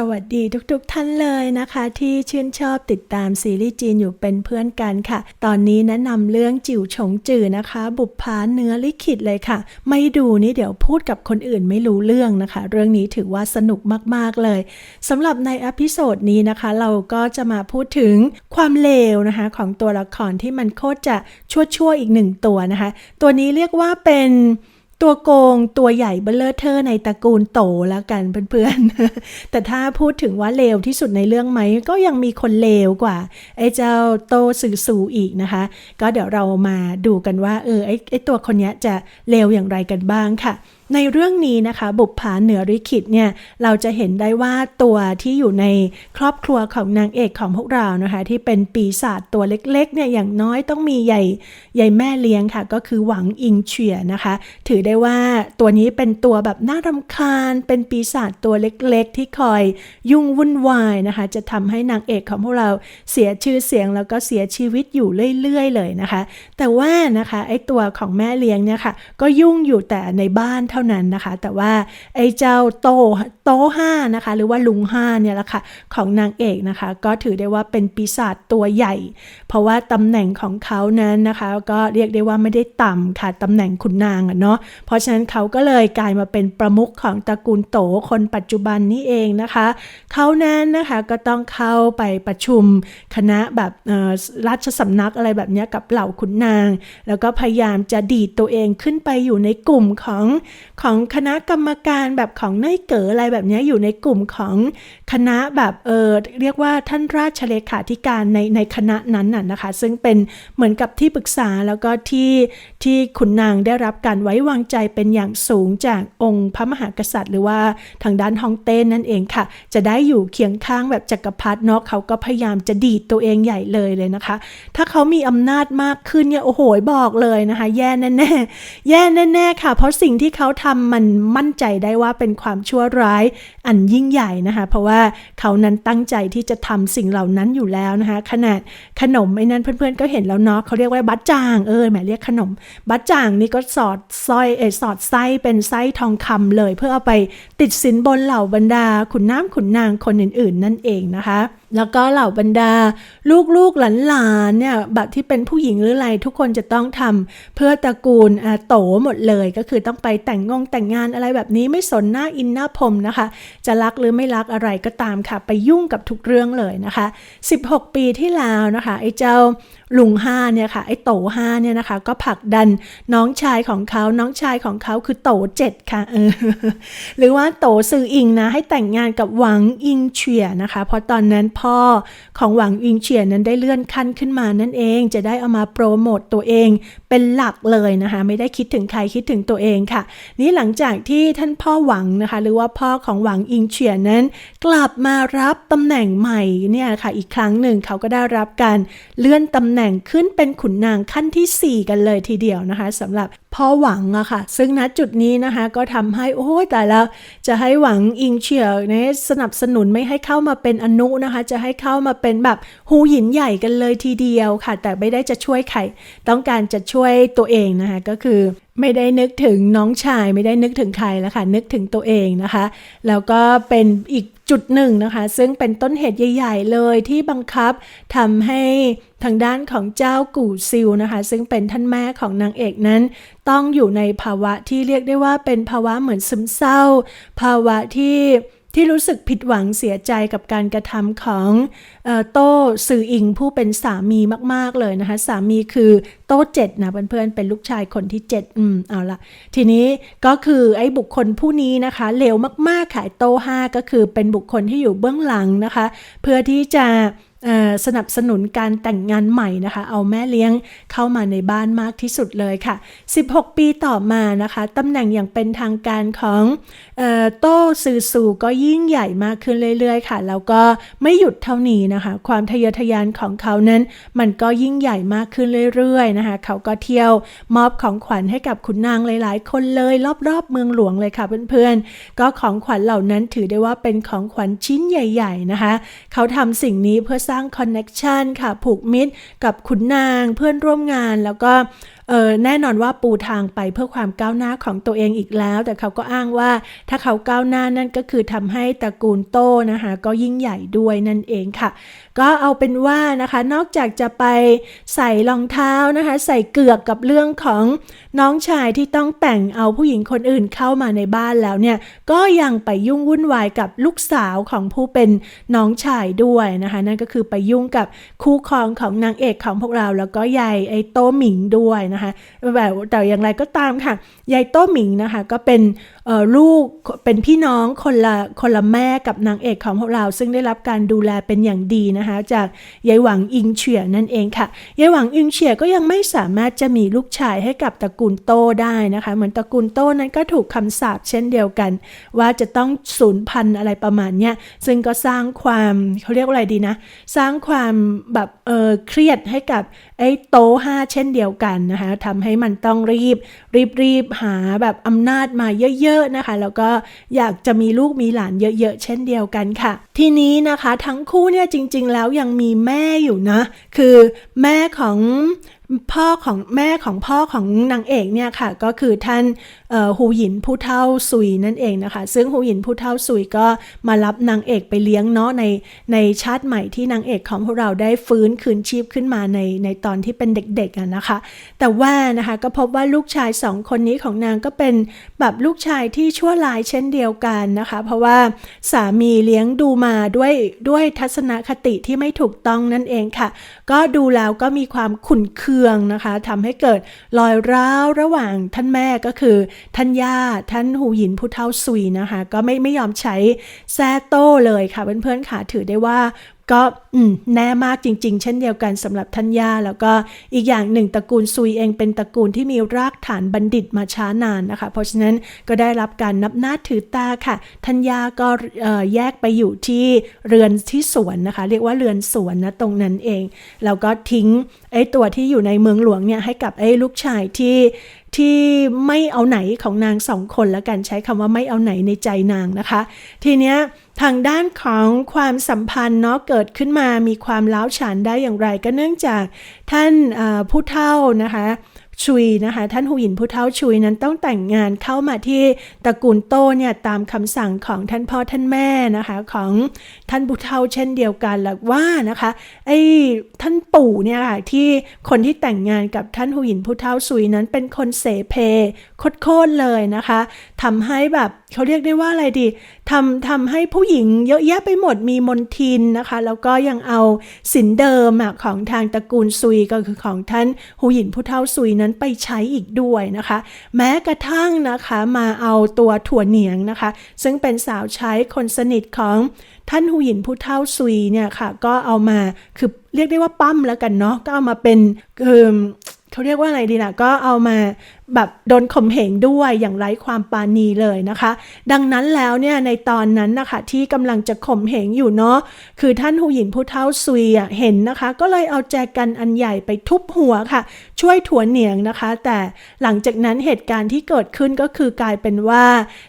สวัสดีทุกๆท่านเลยนะคะ ที่ชื่นชอบติดตามซีรีส์จีนอยู่เป็นเพื่อนกันค่ะ ตอนนี้แนะนำเรื่องจิ๋วฉงจือนะคะ บุปผาเนื้อลิขิตเลยค่ะ ไม่ดูนี่เดี๋ยวพูดกับคนอื่นไม่รู้เรื่องนะคะ เรื่องนี้ถือว่าสนุกมากๆเลยสำหรับในอพิโซดนี้นะคะ เราก็จะมาพูดถึงความเลวนะคะ ของตัวละครที่มันโคตรจะชั่วๆอีกหนึ่งตัวนะคะ ตัวนี้เรียกว่าเป็น ตัวโกงตัวใหญ่เบลเลอร์เทอร์ในตระกูลโตแล้วกันเพื่อนๆ แต่ถ้าพูดถึงว่าเลวที่สุดในเรื่องไหม ก็ยังมีคนเลวกว่า ไอ้เจ้าโตสื่อสูอีกนะคะ ก็เดี๋ยวเรามาดูกันว่า เออไอ้ไอ้ตัวคนนี้จะเลวอย่างไรกันบ้างค่ะ ในเรื่องนี้นะคะบุปผาเหนือริขิตเนี่ยเราจะเห็นได้ว่าตัวที่อยู่ในครอบครัวของนางเอกของพวกเรานะคะที่เป็นปีศาจตัวเล็กๆเนี่ยอย่างน้อยต้องมีใหญ่ใหญ่แม่เลี้ยงค่ะ ก็คือหวังอิงเฉียนะคะ ถือได้ว่าตัวนี้เป็นตัวแบบน่ารำคาญ เป็นปีศาจตัวเล็กๆ ที่คอยยุ่งวุ่นวายนะคะ จะทำให้นางเอกของพวกเราเสียชื่อเสียงแล้วก็เสียชีวิตอยู่เรื่อย ๆ เลยนะคะ แต่ว่านะคะไอตัวของแม่เลี้ยงเนี่ยค่ะก็ยุ่งอยู่แต่ในบ้านท่านั้นนะคะ แต่ว่าไอ้เจ้าโตโตห้านะคะ หรือว่าลุงห้าเนี่ยแหละค่ะของนางเอกนะคะ ก็ถือได้ว่าเป็นปีศาจตัวใหญ่ เพราะว่าตำแหน่งของเขานั้นนะคะ ก็เรียกได้ว่าไม่ได้ต่ำค่ะตำแหน่งขุนนางอะเนาะเพราะฉะนั้นเขาก็เลยกลายมาเป็นประมุขของตระกูลโตคนปัจจุบันนี้เองนะคะเขานั้นนะคะก็ต้องเข้าไปประชุมคณะแบบราชสำนักอะไรแบบนี้กับเหล่าขุนนาง แล้วก็พยายามจะดีดตัวเองขึ้นไปอยู่ในกลุ่มของ ของคณะกรรมการแบบของเนยเก๋ออะไรแบบนี้อยู่ในกลุ่มของคณะแบบเออเรียกว่าท่านราชเลขาธิการในในคณะนั้นน่ะนะคะ ซึ่งเป็นเหมือนกับที่ปรึกษาแล้วก็ที่ที่ขุนนางได้รับการไว้วางใจเป็นอย่างสูงจากองค์พระมหากษัตริย์ หรือว่าทางด้านฮองเต้นั่นเองค่ะ จะได้อยู่เคียงข้างแบบจักรพรรดิเนาะเขาก็พยายามจะดีดตัวเองใหญ่เลยเลยนะคะ ถ้าเขามีอำนาจมากขึ้นเนี่ยโอ้โหบอกเลยนะคะ แย่แน่ๆแย่แน่ๆค่ะ เพราะสิ่งที่เขาททำมันมั่นใจได้ว่าเป็นความชั่วร้ายอันยิ่งใหญ่นะคะ เพราะว่าเขานั้นตั้งใจที่จะทำสิ่งเหล่านั้นอยู่แล้วนะคะ ขนาดขนมไอ้นั้นเพื่อนๆก็เห็นแล้วเนาะเขาเรียกว่าบัตจางเออแหมเรียกขนม บัตจางนี่ก็สอดสร้อยเอสอดไส้เป็นไส้ทองคำเลย เพื่อเอาไปติดสินบนเหล่าบรรดาขุนน้ำขุนนางคนอื่น ๆ นั่นเองนะคะแล้วก็เหล่าบรรดา ลูกๆหลานๆเนี่ยแบบที่เป็นผู้หญิงหรืออะไรทุกคนจะต้องทำเพื่อตระกูลโตหมดเลย ก็คือต้องไปแต่งงงแต่งงานอะไรแบบนี้ไม่สนหน้าอินหน้าพรมนะคะ จะรักหรือไม่รักอะไรก็ตามค่ะ ไปยุ่งกับทุกเรื่องเลยนะคะ 16 ปีที่แล้วนะคะ ไอ้เจ้าลุงห้าเนี่ยค่ะไอ้โตห้าเนี่ยนะคะ ก็ผลักดันน้องชายของเขาน้องชายของเขาคือโตเจ็ดค่ะเออหรือว่าโตซืออิงนะให้แต่งงานกับหวังอิงเฉียนะคะ เพราะตอนนั้นพ่อของหวังอิงเฉียนนั้นได้เลื่อนขั้นขึ้นมานั่นเอง จะได้เอามาโปรโมตตัวเองเป็นหลักเลยนะคะ ไม่ได้คิดถึงใครคิดถึงตัวเองค่ะ นี่หลังจากที่ท่านพ่อหวังนะคะ หรือว่าพ่อของหวังอิงเฉียนนั้น กลับมารับตำแหน่งใหม่เนี่ยค่ะ อีกครั้งหนึ่งเขาก็ได้รับการเลื่อนตำแหน่งขึ้นเป็นขุนนางขั้นที่ 4 กันเลยทีเดียวนะคะสำหรับ พ่อหวังอะค่ะ ซึ่งณจุดนี้นะคะก็ทำให้โอ้ยแต่แล้วจะให้หวังอิงเฉียวเนี่ยสนับสนุนไม่ให้เข้ามาเป็นอนุนะคะ จะให้เข้ามาเป็นแบบหูหินใหญ่กันเลยทีเดียวค่ะ แต่ไม่ได้จะช่วยใครต้องการจะช่วยตัวเองนะคะก็คือ ไม่ได้นึกถึงน้องชายไม่ได้นึกถึงใครแล้วค่ะ นึกถึงตัวเองนะคะ แล้วก็เป็นอีกจุดหนึ่งนะคะ ซึ่งเป็นต้นเหตุใหญ่ ๆ เลยที่บังคับทำให้ทางด้านของเจ้ากู่ซิลนะคะ ซึ่งเป็นท่านแม่ของนางเอกนั้น ต้องอยู่ในภาวะที่เรียกได้ว่าเป็นภาวะเหมือนซึมเศร้า ภาวะที่ ที่รู้สึกผิดหวังเสียใจกับการกระทำของโต้สื่ออิงผู้เป็นสามีมาก ๆ เลยนะคะ สามีคือโต้เจ็ดนะเพื่อนๆเป็นลูกชายคนที่เจ็ดอืมเอาละทีนี้ก็คือไอ้บุคคลผู้นี้นะคะเลวมากๆค่ะโต้ห้าก็คือเป็นบุคคลที่อยู่เบื้องหลังนะคะ เพื่อที่จะ สนับสนุนการแต่งงานใหม่นะคะ เอาแม่เลี้ยงเข้ามาในบ้านมากที่สุดเลยค่ะ 16 ปีต่อมานะคะตำแหน่งอย่างเป็นทางการของโต้ซื่อสูก็ยิ่งใหญ่มากขึ้นเรื่อยๆ ค่ะ แล้วก็ไม่หยุดเท่านี้นะคะ ความทะเยอทะยานของเขานั้น มันก็ยิ่งใหญ่มากขึ้นเรื่อยๆนะคะ เขาก็เที่ยวมอบของขวัญให้กับขุนนางหลายๆ คนเลยรอบๆ เมืองหลวงเลยค่ะเพื่อนๆ ก็ของขวัญเหล่านั้นถือได้ว่าเป็นของขวัญชิ้นใหญ่ ๆนะคะ เขาทำสิ่งนี้เพื่อสร้างคอนเน็ชันค่ะผูกมิตรกับขุนนางเพื่อนร่วมงานแล้วก็ เออแน่นอนว่าปูทางไปเพื่อความก้าวหน้าของตัวเองอีกแล้ว แต่เขาก็อ้างว่าถ้าเขาก้าวหน้านั่นก็คือทำให้ตระกูลโตนะคะก็ยิ่งใหญ่ด้วยนั่นเองค่ะ ก็เอาเป็นว่านะคะนอกจากจะไปใส่รองเท้านะคะใส่เกือกกับเรื่องของน้องชายที่ต้องแต่งเอาผู้หญิงคนอื่นเข้ามาในบ้านแล้วเนี่ยก็ยังไปยุ่งวุ่นวายกับลูกสาวของผู้เป็นน้องชายด้วยนะคะนั่นก็คือไปยุ่งกับคู่ครองของนางเอกของพวกเราแล้วก็ยายไอ้โตหมิงด้วยนะคะแบบแต่อย่างไรก็ตามค่ะ ยายโต้หมิงนะคะก็เป็นลูกเป็นพี่น้องคนละคนละแม่กับนางเอกของพวกเรา ซึ่งได้รับการดูแลเป็นอย่างดีนะคะจากยายหวังอิงเฉียนั่นเองค่ะ ยายหวังอิงเฉียก็ยังไม่สามารถจะมีลูกชายให้กับตระกูลโต้ได้นะคะ เหมือนตระกูลโต้นั้นก็ถูกคำสาปเช่นเดียวกัน ว่าจะต้องสูญพันธุ์อะไรประมาณเนี้ยซึ่งก็สร้างความเขาเรียกว่าอะไรดีนะ สร้างความแบบเออเครียดให้กับไอ้โตห้าเช่นเดียวกันนะคะทำให้มันต้องรีบ รีบรีบหาแบบอำนาจมาเยอะๆนะคะ แล้วก็อยากจะมีลูกมีหลานเยอะๆ เช่นเดียวกันค่ะ ทีนี้นะคะทั้งคู่เนี่ยจริง ๆ แล้วยังมีแม่อยู่นะ คือแม่ของ พ่อของแม่ของพ่อของนางเอกเนี่ยค่ะก็คือท่านหูหยินผู้เท่าซุยนั่นเองนะคะ ซึ่งหูหยินผู้เท่าซุยก็มารับนางเอกไปเลี้ยงเนาะในในชาติใหม่ที่นางเอกของพวกเราได้ฟื้นคืนชีพขึ้นมาในในตอนที่เป็นเด็กๆอะนะคะ แต่ว่านะคะก็พบว่าลูกชายสองคนนี้ของนางก็เป็นแบบลูกชายที่ชั่วร้ายเช่นเดียวกันนะคะ เพราะว่าสามีเลี้ยงดูมาด้วยด้วยทัศนคติที่ไม่ถูกต้องนั่นเองค่ะ ก็ดูแล้วก็มีความขุ่นเคืองนะคะทำให้เกิดรอยร้าวระหว่างท่านแม่ก็คือ ท่านย่าท่านหูหยินผู้เท่าซุยนะคะ ก็ไม่ไม่ยอมใช้แซโต้เลยค่ะเพื่อนๆค่ะถือได้ว่า ก็แน่มากจริง ๆ เช่นเดียวกันสำหรับท่านย่าแล้วก็อีกอย่างหนึ่งตระกูลซุยเองเป็นตระกูลที่มีรากฐานบัณฑิตมาช้านานนะคะ เพราะฉะนั้นก็ได้รับการนับหน้าถือตาค่ะท่านย่าก็แยกไปอยู่ที่เรือนที่สวนนะคะ เรียกว่าเรือนสวนนะตรงนั้นเองแล้วก็ทิ้งไอ้ตัวที่อยู่ในเมืองหลวงเนี่ยให้กับไอ้ลูกชายที่ ที่ไม่เอาไหนของนางสองคนแล้วกันใช้คำว่าไม่เอาไหนในใจนางนะคะ ทีเนี้ยทางด้านของความสัมพันธ์เนาะเกิดขึ้นมามีความล้าวฉานได้อย่างไรก็เนื่องจากท่านผู้เฒ่านะคะ ชุยนะคะ ท่านหูหยินผู้เฒ่าชุยนั้นต้องแต่งงานเข้ามาที่ตระกูลโตเนี่ยตามคำสั่งของท่านพ่อท่านแม่นะคะของท่านผู้เฒ่าเช่นเดียวกันหลักว่านะคะไอ้ท่านปู่เนี่ยค่ะที่คนที่แต่งงานกับท่านหูหยินผู้เฒ่าชุยนั้นเป็นคนเสเพโคตรเลยนะคะทำให้แบบเขาเรียกได้ว่าอะไรดีทำทำให้ผู้หญิงเยอะแยะไปหมดมีมนทินนะคะ แล้วก็ยังเอาสินเดิมของทางตระกูลซุยก็คือของท่านหูหยินผู้เฒ่าซุยนั้นไปใช้อีกด้วยนะคะ แม้กระทั่งนะคะมาเอาตัวถั่วเหนียงนะคะ ซึ่งเป็นสาวใช้คนสนิทของท่านหูหยินผู้เฒ่าซุยเนี่ยค่ะก็เอามาคือเรียกได้ว่าปั้มแล้วกันเนาะก็เอามาเป็นคือ เขาเรียกว่าอะไรดีล่ะ ก็เอามาแบบโดนข่มเหงด้วยอย่างไร้ความปาณีเลยนะคะ ดังนั้นแล้วเนี่ยในตอนนั้นนะคะที่กำลังจะข่มเหงอยู่เนาะคือท่านหูหยินผู้เท่าซุยเห็นนะคะ ก็เลยเอาแจกันอันใหญ่ไปทุบหัวค่ะ ช่วยถั่วเหนียงนะคะ แต่หลังจากนั้นเหตุการณ์ที่เกิดขึ้นก็คือกลายเป็นว่า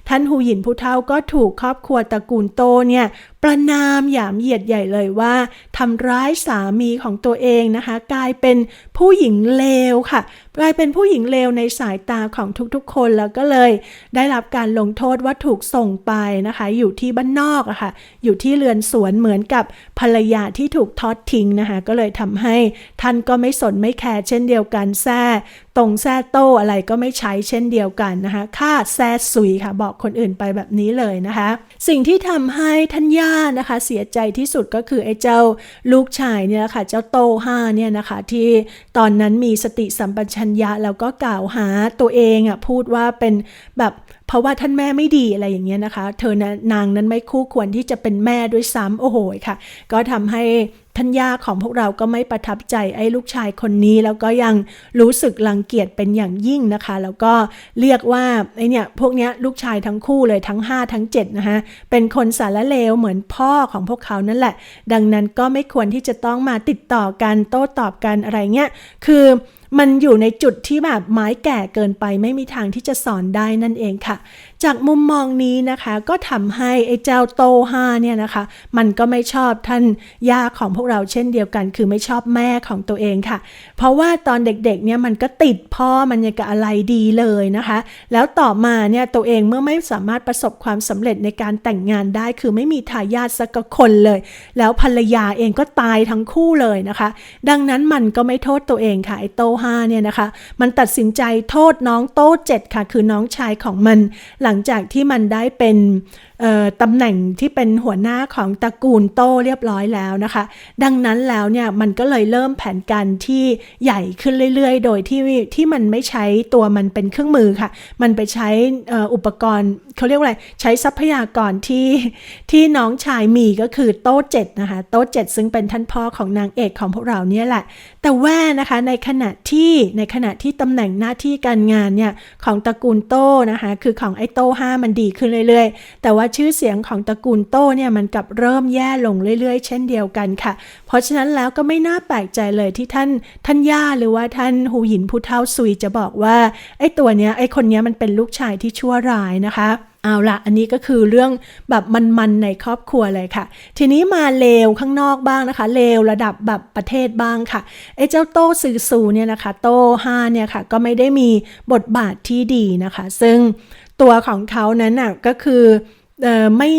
ท่านหูหยินผู้เท่าก็ถูกครอบครัวตระกูลโตเนี่ยประนามหยามเหยียดใหญ่เลยว่าทำร้ายสามีของตัวเองนะคะ กลายเป็นผู้หญิงเลวค่ะ กลายเป็นผู้หญิงเลวในสายตาของทุกๆ คนแล้วก็เลยได้รับการลงโทษว่าถูกส่งไปนะคะ อยู่ที่บ้านนอกอะคะ่ะอยู่ที่เรือนสวนเหมือนกับภรรยาที่ถูกทอดทิ้งนะคะก็เลยทำให้ท่านก็ไม่สนไม่แคร์เช่นเดียวกันแซ่ตรงแซ่โต้อะไรก็ไม่ใช้เช่นเดียวกันนะคะค่าแซ่ซุยค่ะบอกคนอื่นไปแบบนี้เลยนะคะ สิ่งที่ทำให้ท่านย่านะคะ เสียใจที่สุดก็คือไอ้เจ้าลูกชายเนี่ยค่ะเจ้าโตห้าเนี่ยนะคะที่ตอนนั้นมีสติสัมปชัญญะแล้วก็กล่าวหาตัวเองอะพูดว่าเป็นแบบเพราะว่าท่านแม่ไม่ดีอะไรอย่างเงี้ยนะคะ เธอนนางนั้นไม่คู่ควรที่จะเป็นแม่ด้วยซ้ำโอ้โหค่ะ ก็ทำให้ท่านย่าของพวกเราก็ไม่ประทับใจไอ้ลูกชายคนนี้ แล้วก็ยังรู้สึกรังเกียจเป็นอย่างยิ่งนะคะ แล้วก็เรียกว่าไอเนี่ยพวกเนี้ยลูกชายทั้งคู่เลยทั้ง 5 ทั้ง7นะคะเป็นคนสารเลวเหมือนพ่อของพวกเขานั่นแหละ ดังนั้นก็ไม่ควรที่จะต้องมาติดต่อกันโต้ตอบกันอะไรเงี้ยคือ มันอยู่ในจุดที่แบบไม้แก่เกินไปไม่มีทางที่จะสอนได้นั่นเองค่ะจากมุมมองนี้นะคะก็ทำให้ไอ้เจ้าโตห้าเนี่ยนะคะ มันก็ไม่ชอบท่านย่าของพวกเราเช่นเดียวกัน คือไม่ชอบแม่ของตัวเองค่ะ เพราะว่าตอนเด็กๆเนี่ยมันก็ติดพ่อมันยังกับอะไรดีเลยนะคะ แล้วต่อมาเนี่ยตัวเองเมื่อไม่สามารถประสบความสำเร็จในการแต่งงานได้ คือไม่มีทายาทสักคนเลย แล้วภรรยาเองก็ตายทั้งคู่เลยนะคะ ดังนั้นมันก็ไม่โทษตัวเองค่ะไอ้โตห้าเนี่ยนะคะ มันตัดสินใจโทษน้องโตเจ็ดค่ะ คือน้องชายของมันหหลังจากที่มันได้เป็น ตำแหน่งที่เป็นหัวหน้าของตระกูลโตเรียบร้อยแล้วนะคะ ดังนั้นแล้วเนี่ยมันก็เลยเริ่มแผนการที่ใหญ่ขึ้นเรื่อย ๆ โดยที่ที่มันไม่ใช้ตัวมันเป็นเครื่องมือค่ะ มันไปใช้อุปกรณ์เขาเรียกว่าอะไรใช้ทรัพยากรที่ที่น้องชายมีก็คือโตเจ็ดนะคะโตเจ็ดซึ่งเป็นท่านพ่อของนางเอกของพวกเราเนี่ยแหละ แต่ว่านะคะในขณะที่ในขณะที่ตำแหน่งหน้าที่การงานเนี่ยของตระกูลโตนะคะคือของไอ้โตห้ามันดีขึ้นเรื่อย ๆ แต่ว่าชื่อเสียงของตระกูลโต้เนี่ยมันกลับเริ่มแย่ลงเรื่อย ๆ เช่นเดียวกันค่ะ เพราะฉะนั้นแล้วก็ไม่น่าแปลกใจเลยที่ท่านท่านย่าหรือว่าท่านหูหยินผู้เท่าซุยจะบอกว่าไอ้ตัวเนี้ยไอ้คนเนี้ยมันเป็นลูกชายที่ชั่วร้ายนะคะเอาละอันนี้ก็คือเรื่องแบบมันๆในครอบครัวเลยค่ะ ทีนี้มาเลวข้างนอกบ้างนะคะ เลวระดับแบบประเทศบ้างค่ะไอ้เจ้าโต้ซือซูเนี่ยนะคะ โต้ห้าเนี่ยค่ะ ก็ไม่ได้มีบทบาทที่ดีนะคะ ซึ่งตัวของเขานั้นน่ะก็คือ เออไม่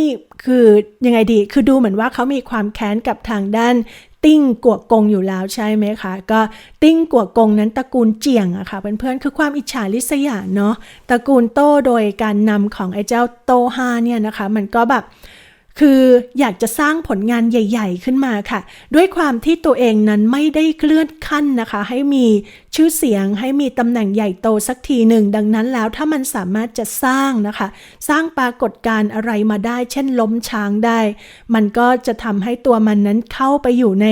คือยังไงดีคือดูเหมือนว่าเขามีความแค้นกับทางด้านติ้งกัวกงอยู่แล้วใช่ไหมคะ ก็ติ้งกัวกงนั้นตระกูลเจียงอะค่ะเพื่อนๆคือความอิจฉาริษยาเนาะตระกูลโต้โดยการนำของไอ้เจ้าโตฮาเนี่ยนะคะ มันก็แบบคืออยากจะสร้างผลงานใหญ่ ๆ ขึ้นมาค่ะ ด้วยความที่ตัวเองนั้นไม่ได้เคลื่อนขั้นนะคะ ให้มีชื่อเสียงให้มีตำแหน่งใหญ่โตสักทีหนึ่ง ดังนั้นแล้วถ้ามันสามารถจะสร้างนะคะ สร้างปรากฏการณ์อะไรมาได้ เช่นล้มช้างได้ มันก็จะทำให้ตัวมันนั้นเข้าไปอยู่ใน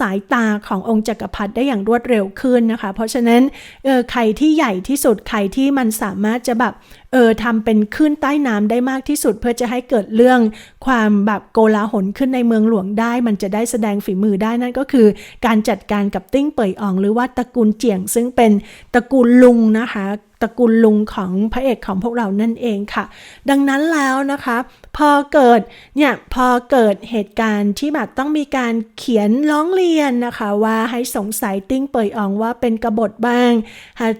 สายตาขององค์จักรพรรดิได้อย่างรวดเร็วขึ้นนะคะ เพราะฉะนั้นใครที่ใหญ่ที่สุดใครที่มันสามารถจะแบบเออทำเป็นขึ้นใต้น้ำได้มากที่สุด เพื่อจะให้เกิดเรื่องความแบบโกลาหลขึ้นในเมืองหลวงได้ มันจะได้แสดงฝีมือได้นั่นก็คือ การจัดการกับติ้งเป่ยอ่องหรือว่าตระกูลเจียง ซึ่งเป็นตระกูลลุงนะคะตระกูลลุงของพระเอกของพวกเรานั่นเองค่ะ ดังนั้นแล้วนะคะ พอเกิดเนี่ยพอเกิดเหตุการณ์ที่แบบต้องมีการเขียนร้องเรียนนะคะ ว่าให้สงสัยติ้งเปยอองว่าเป็นกบฏบ้าง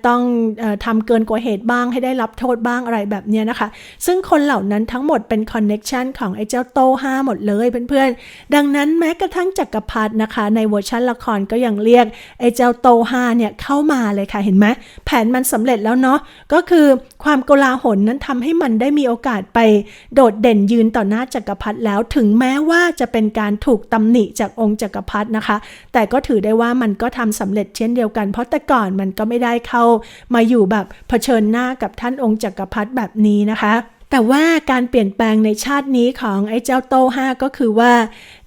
ต้องออทำเกินกว่าเหตุบ้างให้ได้รับโทษบ้างอะไรแบบนี้นะคะ ซึ่งคนเหล่านั้นทั้งหมดเป็นคอนเน็ชันของไอ้เจ้าโตห้าหมดเลยเพื่อนๆ ดังนั้นแม้กระทั่งจักรพรรดินะคะ ในเวอร์ชันละครก็ยังเรียกไอ้เจ้าโตห้าเนี่ยเข้ามาเลยค่ะเห็นไหมแผนมันสำเร็จแล้วเนาะก็คือความโกลาหลนั้นทำให้มันได้มีโอกาสไปโดดเด่นยืนต่อหน้าจักรพรรดิแล้วถึงแม้ว่าจะเป็นการถูกตำหนิจากองค์จักรพรรดินะคะ แต่ก็ถือได้ว่ามันก็ทำสำเร็จเช่นเดียวกัน เพราะแต่ก่อนมันก็ไม่ได้เข้ามาอยู่แบบเผชิญหน้ากับท่านองค์จักรพรรดิแบบนี้นะคะ แต่ว่าการเปลี่ยนแปลงในชาตินี้ของไอ้เจ้าโต้ห้าก็คือว่า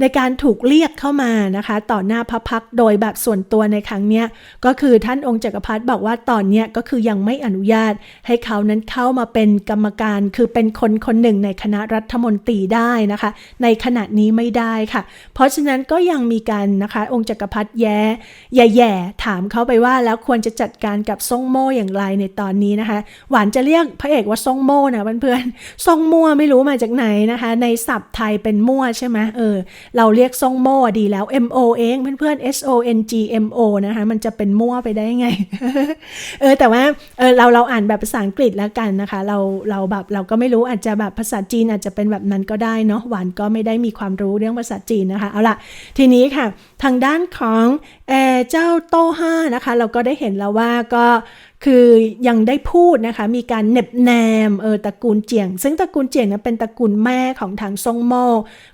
ในการถูกเรียกเข้ามานะคะ ต่อหน้าพระพักโดยแบบส่วนตัวในครั้งนี้ก็คือท่านองค์จักรพรรดิบอกว่าตอนนี้ก็คือยังไม่อนุญาต ให้เขานั้นเข้ามาเป็นกรรมการ คือเป็นคนคนหนึ่งในคณะรัฐมนตรีได้นะคะ ในขณะนี้ไม่ได้ค่ะ เพราะฉะนั้นก็ยังมีการนะคะองค์จักรพรรดิแย่แย่ๆถามเขาไปว่าแล้วควรจะจัดการกับซ่งโม่อย่างไรในตอนนี้นะคะ หวานจะเรียกพระเอกว่าซ่งโม่นะเพื่อนทรงมั่วไม่รู้มาจากไหนนะคะ ในศัพท์ไทยเป็นมั่วใช่ไหมเออ เราเรียกทรงโม่ดีแล้ว M O เองเพื่อนๆ S O N G M O นะคะ มันจะเป็นมั่วไปได้ไง เออ แต่ว่าเออเราเราอ่านแบบภาษาอังกฤษแล้วกันนะคะ เราเราแบบเราก็ไม่รู้อาจจะแบบภาษาจีนอาจจะเป็นแบบนั้นก็ได้เนาะหวานก็ไม่ได้มีความรู้เรื่องภาษาจีนนะคะ เอาล่ะ ทีนี้ค่ะ ทางด้านของเอเจ้าโต้ห้านะคะ เราก็ได้เห็นแล้วว่าก็ คือยังได้พูดนะคะ มีการเน็บแนมเออตระกูลเจียง ซึ่งตระกูลเจียงนั้นเป็นตระกูลแม่ของทางซงโม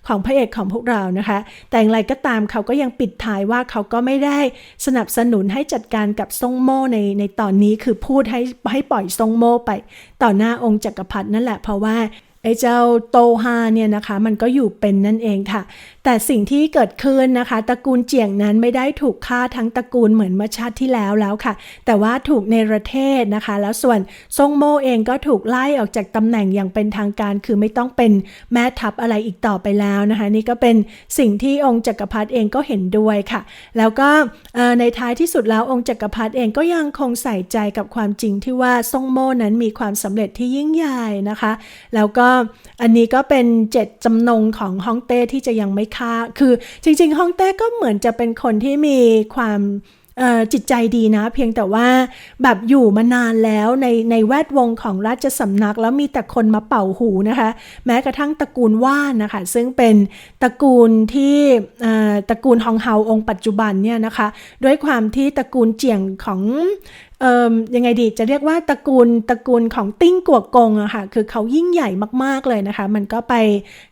ของพระเอกของพวกเรานะคะ แต่อย่างไรก็ตามเขาก็ยังปิดท้ายว่าเขาก็ไม่ได้สนับสนุนให้จัดการกับซงโมในในตอนนี้คือพูดให้ให้ปล่อยซงโมไป ต่อหน้าองค์จักรพรรดินั่นแหละเพราะว่าไอ้เจ้าโตฮาเนี่ยนะคะมันก็อยู่เป็นนั่นเองค่ะ แต่สิ่งที่เกิดขึ้นนะคะตระกูลเจียงนั้นไม่ได้ถูกฆ่าทั้งตระกูลเหมือนเมื่อชาติที่แล้วแล้วค่ะ แต่ว่าถูกในประเทศนะคะ แล้วส่วนซงโมเองก็ถูกไล่ออกจากตำแหน่งอย่างเป็นทางการ คือไม่ต้องเป็นแม่ทัพอะไรอีกต่อไปแล้วนะคะ นี่ก็เป็นสิ่งที่องค์จักรพรรดิเองก็เห็นด้วยค่ะ แล้วก็ในท้ายที่สุดแล้วองค์จักรพรรดิเองก็ยังคงใส่ใจกับความจริงที่ว่าซงโมนั้นมีความสำเร็จที่ยิ่งใหญ่นะคะ แล้วก็อันนี้ก็เป็นเจ็ดจำนงของฮ่องเต้ที่จะยังไม่่า คือจริงๆฮ่องเต้ก็เหมือนจะเป็นคนที่มีความจิตใจดีนะ เพียงแต่ว่าแบบอยู่มานานแล้วในในแวดวงของราชสำนัก แล้วมีแต่คนมาเป่าหูนะคะ แม้กระทั่งตระกูลว่านนะคะ ซึ่งเป็นตระกูลที่ตระกูลฮองเฮาองค์ปัจจุบันเนี่ยนะคะ ด้วยความที่ตระกูลเจียงของ ยังไงดีจะเรียกว่าตระกูลตระกูลของติ้งกัวกงอะค่ะคือเขายิ่งใหญ่มากๆเลยนะคะ มันก็ไป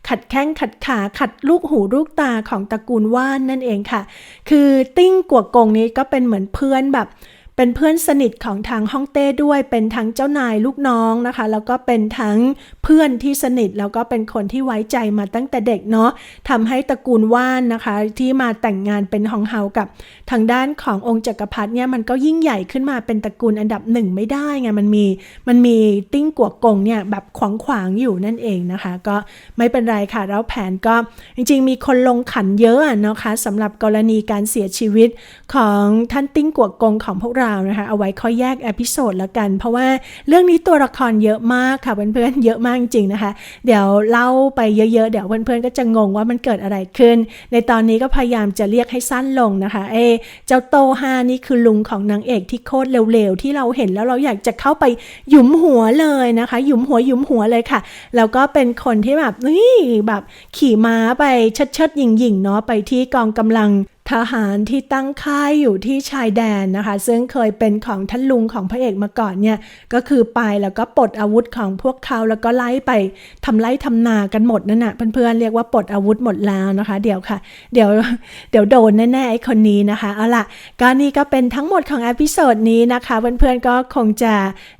ขัดแข้งขัดขาขัดลูกหูลูกตาของตระกูลว่านนั่นเองค่ะ คือติ้งกัวกงนี้ก็เป็นเหมือนเพื่อนแบบ เป็นเพื่อนสนิทของทางฮ่องเต้ด้วย เป็นทั้งเจ้านายลูกน้องนะคะ แล้วก็เป็นทั้งเพื่อนที่สนิท แล้วก็เป็นคนที่ไว้ใจมาตั้งแต่เด็กเนาะทำให้ตระกูลว่านนะคะ ที่มาแต่งงานเป็นฮองเฮากับทางด้านขององค์จักรพรรดิเนี่ยมันก็ยิ่งใหญ่ขึ้นมาเป็นตระกูลอันดับหนึ่งไม่ได้ไงมันมีมันมีติ้งกัวกงเนี่ยแบบขวางขวางๆอยู่นั่นเองนะคะ ก็ไม่เป็นไรค่ะแล้วแผนก็จริงๆ มีคนลงขันเยอะอะนะคะสำหรับกรณีการเสียชีวิตของท่านติ้งกัวกงของพวกเรานะคะ เอาไว้ค่อยแยกอพิโซดละกัน เพราะว่าเรื่องนี้ตัวละครเยอะมากค่ะเพื่อนๆเยอะมากจริงๆนะคะ เดี๋ยวเล่าไปเยอะๆ เดี๋ยวเพื่อนๆก็จะงงว่ามันเกิดอะไรขึ้น ในตอนนี้ก็พยายามจะเรียกให้สั้นลงนะคะ เอเจ้าโตฮานี่คือลุงของนางเอกที่โคตรเร็วๆ ที่เราเห็นแล้วเราอยากจะเข้าไปหยุมหัวเลยนะคะ หยุมหัวหยุมหัวเลยค่ะ แล้วก็เป็นคนที่แบบนี่แบบขี่ม้าไปเชิดชดๆหยิงหยิงๆเนาะไปที่กองกำลัง ทหารที่ตั้งค่ายอยู่ที่ชายแดนนะคะ ซึ่งเคยเป็นของท่านลุงของพระเอกมาก่อนเนี่ย ก็คือไปแล้วก็ปลดอาวุธของพวกเขาแล้วก็ไล่ไปทำไล่ทำนากันหมดนั่นน่ะเพื่อนๆเรียกว่าปลดอาวุธหมดแล้วนะคะ เดี๋ยวค่ะ เดี๋ยวเดี๋ยวโดนแน่ๆไอ้คนนี้นะคะเอาล่ะก็นี่ก็เป็นทั้งหมดของอพิโซดนี้นะคะ เพื่อนๆก็คงจะ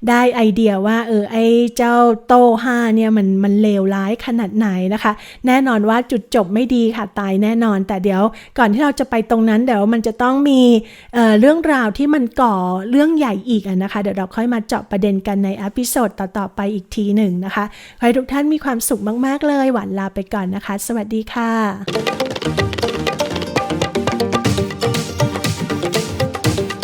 ได้ไอเดียว่าเออไอ้เจ้าโตห้าเนี่ยมันมันเลวร้ายขนาดไหนนะคะ แน่นอนว่าจุดจบไม่ดีค่ะตายแน่นอน แต่เดี๋ยวก่อนที่เราจะไปตรงนั้นเดี๋ยวมันจะต้องมีเเรื่องราวที่มันก่อเรื่องใหญ่อีกนะคะ เดี๋ยวเราค่อยมาเจาะประเด็นกันในอพิโซดต่อๆไปอีกทีหนึ่งนะคะขอให้ทุกท่านมีความสุขมาก ๆ เลย หวานลาไปก่อนนะคะ สวัสดีค่ะ